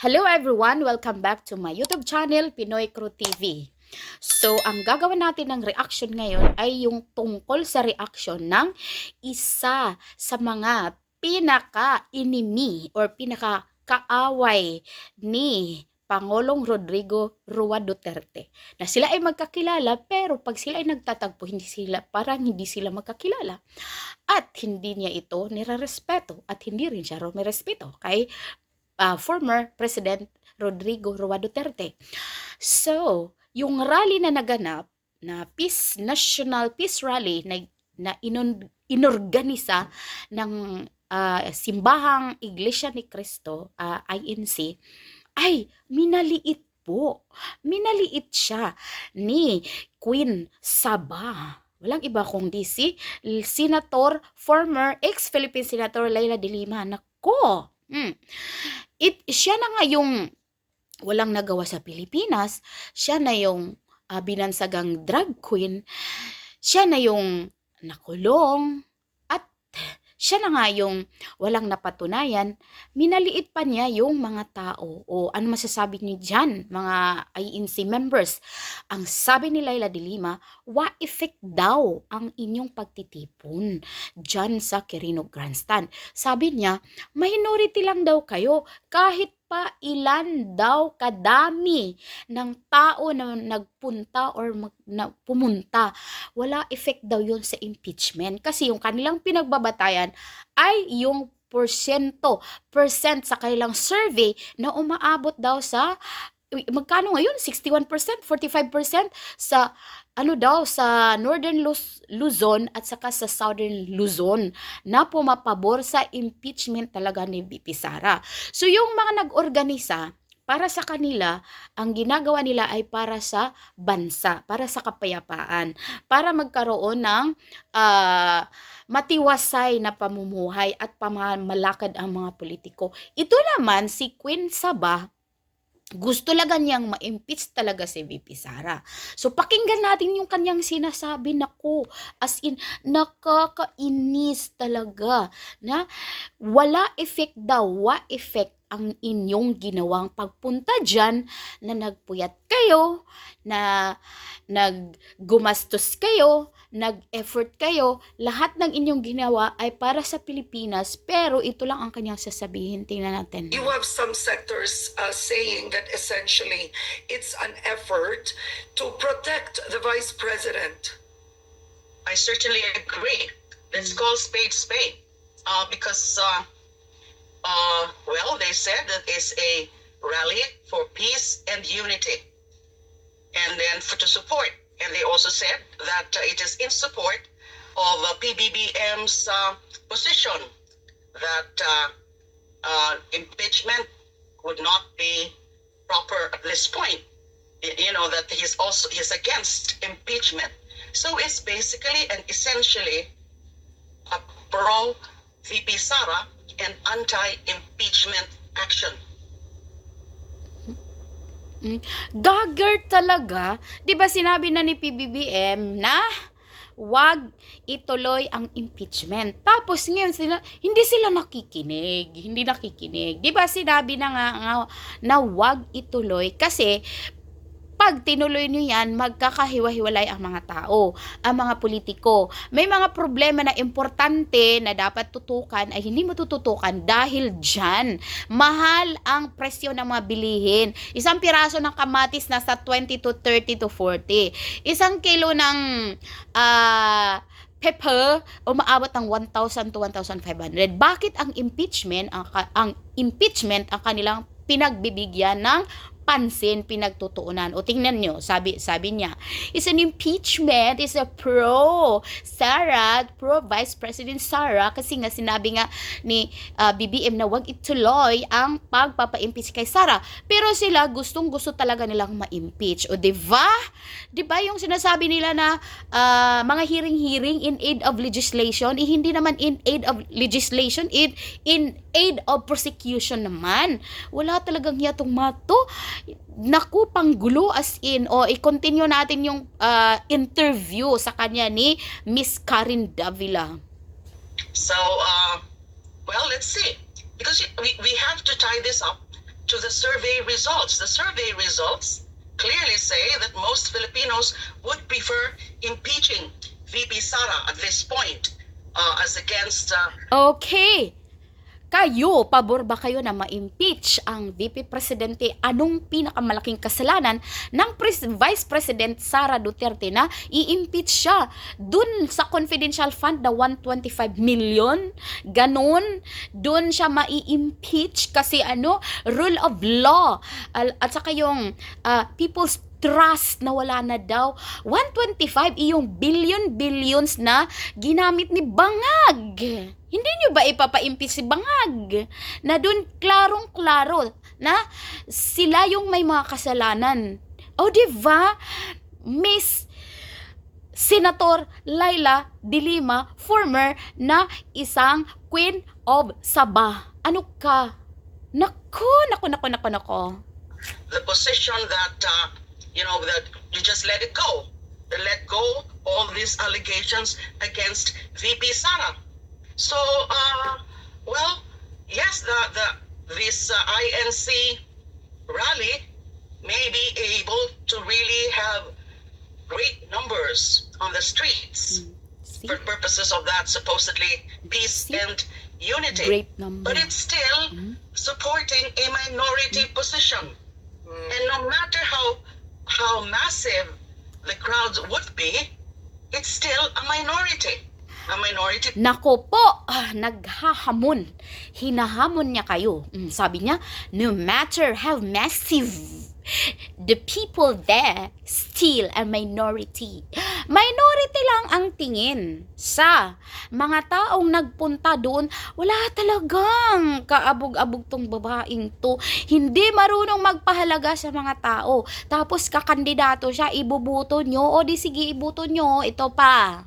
Hello everyone! Welcome back to my YouTube channel, Pinoy Crew TV. So, ang gagawin natin ng reaction ngayon ay yung tungkol sa reaction ng isa sa mga pinaka-enemy or pinaka-kaaway ni Pangulong Rodrigo Rua Duterte. Na sila ay magkakilala pero pag sila ay nagtatagpo, hindi sila, parang hindi sila magkakilala. At hindi niya ito nirarespeto at hindi rin siya rumirespeto kay uh, former President Rodrigo Rua Duterte. So, yung rally na naganap na Peace National Peace Rally na, na inon, inorganisa ng uh, simbahang Iglesia ni Cristo, uh, INC, ay minaliit po. Minaliit siya ni Queen Saba. Walang iba kundi si Senator, former ex-Philippine Senator Laila de Lima. Nako! Hmm. It, siya na nga yung walang nagawa sa Pilipinas. Siya na yung uh, binansagang drag queen. Siya na yung nakulong. Siya na nga yung walang napatunayan. Minaliit pa niya yung mga tao. O ano masasabi niyo dyan, mga INC members? Ang sabi ni Laila de Lima, what effect daw ang inyong pagtitipon dyan sa Quirino Grandstand? Sabi niya, minority lang daw kayo kahit pa ilan daw kadami ng tao na nagpunta or mag, na pumunta. Wala effect daw yun sa impeachment kasi yung kanilang pinagbabatayan ay yung porsyento, percent sa kanilang survey na umaabot daw sa magkano ngayon? 61%, 45% sa ano daw sa Northern Luz- Luzon at saka sa Southern Luzon na pumapabor sa impeachment talaga ni BP Sara. So yung mga nag-organisa para sa kanila, ang ginagawa nila ay para sa bansa, para sa kapayapaan, para magkaroon ng uh, matiwasay na pamumuhay at pamamalakad ang mga politiko. Ito naman si Queen Sabah gusto talaga niyang ma-impeach talaga si VP Sara. So pakinggan natin yung kanyang sinasabi nako as in nakakainis talaga na wala effect daw, wa effect ang inyong ginawang pagpunta dyan na nagpuyat kayo, na naggumastos kayo, nag-effort kayo, lahat ng inyong ginawa ay para sa Pilipinas, pero ito lang ang kanyang sasabihin. Tingnan natin. You have some sectors uh, saying that essentially it's an effort to protect the vice president. I certainly agree. Let's call spade spade. Uh, because, uh, uh, well, they said that it's a rally for peace and unity. And then for to support. And they also said that uh, it is in support of uh, PBBM's uh, position that impeachment would not be proper at this point. You know that he's also he's against impeachment. So it's basically and essentially a pro VP Sara and anti-impeachment action. Dagger talaga. 'Di ba sinabi na ni PBBM na wag ituloy ang impeachment. Tapos ngayon sila hindi sila nakikinig, hindi nakikinig. 'Di ba sinabi na nga, nga na wag ituloy kasi pag tinuloy niyo yan, magkakahiwa-hiwalay ang mga tao, ang mga politiko. May mga problema na importante na dapat tutukan ay hindi mo tututukan dahil dyan. Mahal ang presyo ng mga bilihin. Isang piraso ng kamatis nasa 20 to 30 to 40. Isang kilo ng ah pepper umaabot ng 1,000 to 1,500. Bakit ang impeachment ang, ang impeachment ang kanilang pinagbibigyan ng pansin pinagtutuunan. O tingnan nyo, sabi, sabi niya, is an impeachment, is a pro Sara, pro Vice President Sara, kasi nga sinabi nga ni uh, BBM na wag ituloy ang pagpapa-impeach kay Sara. Pero sila gustong gusto talaga nilang ma-impeach. O diba? Diba yung sinasabi nila na uh, mga hearing-hearing in aid of legislation, eh, hindi naman in aid of legislation, in, in aid of prosecution naman. Wala talagang yatong mato naku, panggulo as in, o i-continue natin yung uh, interview sa kanya ni Miss Karin Davila. So, uh, well, let's see. Because we, we have to tie this up to the survey results. The survey results clearly say that most Filipinos would prefer impeaching VP Sara at this point uh, as against uh, Okay. Kayo, pabor ba kayo na ma-impeach ang VP Presidente? Anong pinakamalaking kasalanan ng Pres- Vice President Sara Duterte na i-impeach siya? Dun sa confidential fund na 125 million, ganon, dun siya ma-impeach kasi ano, rule of law. At saka yung ah, people's trust na wala na daw. 125 iyong billion billions na ginamit ni Bangag. Hindi nyo ba ipapa-impeach si Bangag? Na dun klarong-klaro na sila yung may mga kasalanan. O di ba? Miss Senator Laila de Lima, former na isang Queen of Sabah. Ano ka? Nako, nako, nako, nako, nako. the position that uh, you know that you just let it go, let go all these allegations against VP Sara. So, uh, well, yes, the the this uh, INC rally may be able to really have great numbers on the streets See? for purposes of that supposedly peace See? and unity. Great number. But it's still Mhm. supporting a minority position. And no matter how how massive the crowds would be, it's still a minority. A minority Nako po, ah, naghahamon. Hinahamon niya kayo. Mm, sabi niya, no matter how massive the people there, still a minority. Lang ang tingin sa mga taong nagpunta doon. Wala talagang kaabog-abog tong babaeng to. Hindi marunong magpahalaga sa mga tao. Tapos kakandidato siya, ibubuto nyo. O di sige, ibuto nyo. Ito pa.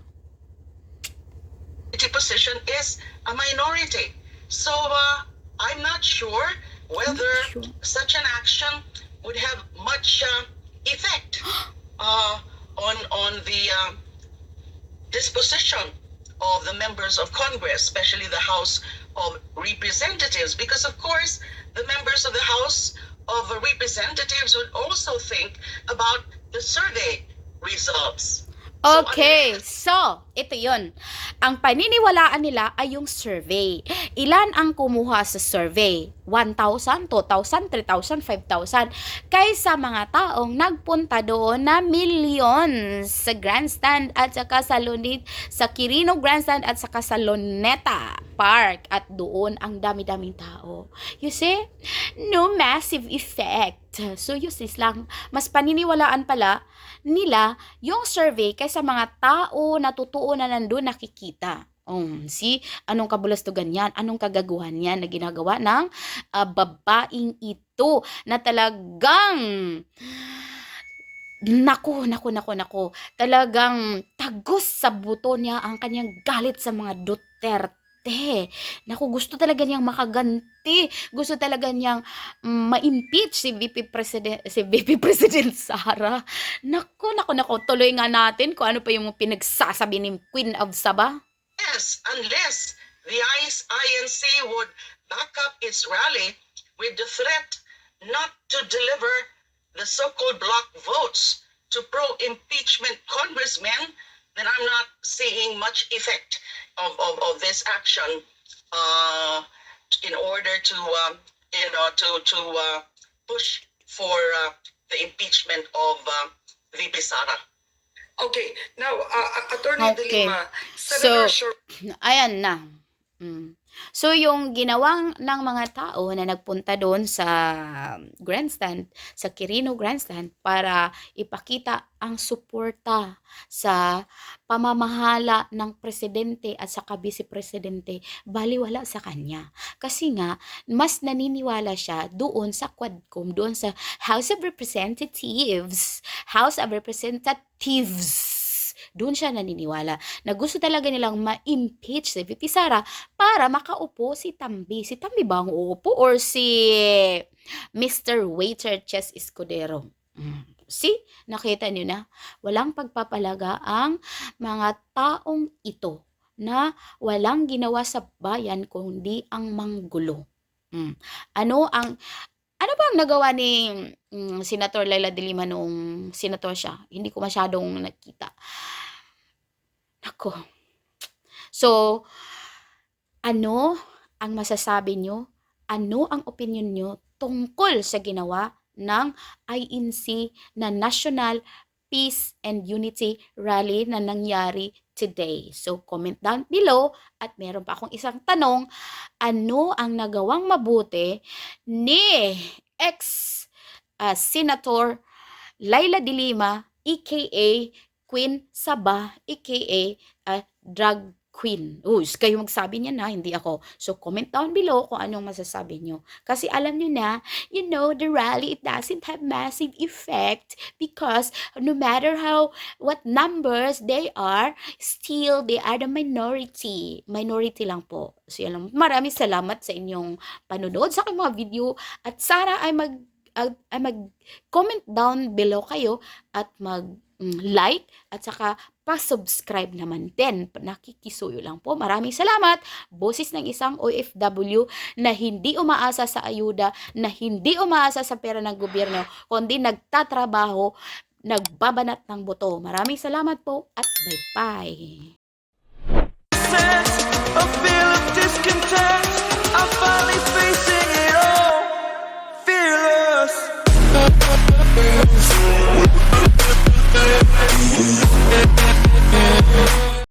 position is a minority. So uh, I'm not sure whether sure. such an action would have much uh, effect uh, on on the uh, disposition of the members of Congress, especially the House of Representatives, because of course the members of the House of Representatives would also think about the survey results. So, Okay, unless- so, ito yon. Ang paniniwalaan nila ay yung survey. Ilan ang kumuha sa survey? 1,000, 2,000, 3,000, 5,000. Kaysa mga taong nagpunta doon na millions sa grandstand at saka sa Lunit, sa Quirino Grandstand at saka sa Luneta Park. At doon ang dami-daming tao. You see? No massive effect. So, useless lang. Mas paniniwalaan pala nila yung survey kaysa mga tao na totoo na nandun nakikita. Um, see, anong kabulastugan yan? Anong kagaguhan yan na ginagawa ng ah, babaeng ito na talagang Naku, naku, naku, naku. Talagang tagos sa buto niya ang kanyang galit sa mga Duterte. Naku, gusto talaga niyang makaganti. Gusto talaga niyang mm, ma-impeach si VP President, si VP President Sara. Naku, naku, naku. Tuloy nga natin kung ano pa yung pinagsasabi ni Queen of Sabah. Yes, unless the INC would back up its rally with the threat not to deliver the so-called block votes to pro-impeachment congressmen, then I'm not seeing much effect of, of, of this action uh, in order to um, you know to to uh, push for uh, the impeachment of uh, VP Sara. Okay, now, uh, Attorney Okay. De Lima, Senator So- Shor- Ayan na. Mm. So, yung ginawang ng mga tao na nagpunta doon sa grandstand, sa Quirino grandstand, para ipakita ang suporta sa pamamahala ng presidente at saka vice-presidente, baliwala sa kanya. Kasi nga, mas naniniwala siya doon sa Quadcom, doon sa House of Representatives, House of Representatives. Doon siya naniniwala na gusto talaga nilang ma-impeach si VP Sara para makaupo si Tambi. Si Tambi ba ang uupo or si Mr. Waiter Chess Escudero? Mm. See? Nakita niyo na? Walang pagpapalaga ang mga taong ito na walang ginawa sa bayan kundi ang manggulo. Mm. Ano ang Ano ba ang nagawa ni mm, Senator Laila de Lima noong senator siya? Hindi ko masyadong nakita. Nako. So, ano ang masasabi nyo? Ano ang opinion nyo tungkol sa ginawa ng INC na National Peace and Unity Rally na nangyari today? So, comment down below at meron pa akong isang tanong. Ano ang nagawang mabuti ni ex uh, Senator Laila de Lima, aka Queen Saba, aka uh, Drag Queen. Uy, kayo magsabi niya na, hindi ako. So, comment down below kung anong masasabi nyo. Kasi alam nyo na, you know, the rally, it doesn't have massive effect because no matter how, what numbers they are, still, they are the minority. Minority lang po. So, yan lang. Maraming salamat sa inyong panonood sa aking mga video at sana ay mag uh, mag-comment down below kayo at mag-like mm, at saka pa-subscribe naman din. Nakikisuyo lang po. Maraming salamat. Boses ng isang OFW na hindi umaasa sa ayuda, na hindi umaasa sa pera ng gobyerno, kundi nagtatrabaho, nagbabanat ng buto. Maraming salamat po at bye-bye. Of discontent, I'm finally facing it all. Fearless. Yeah.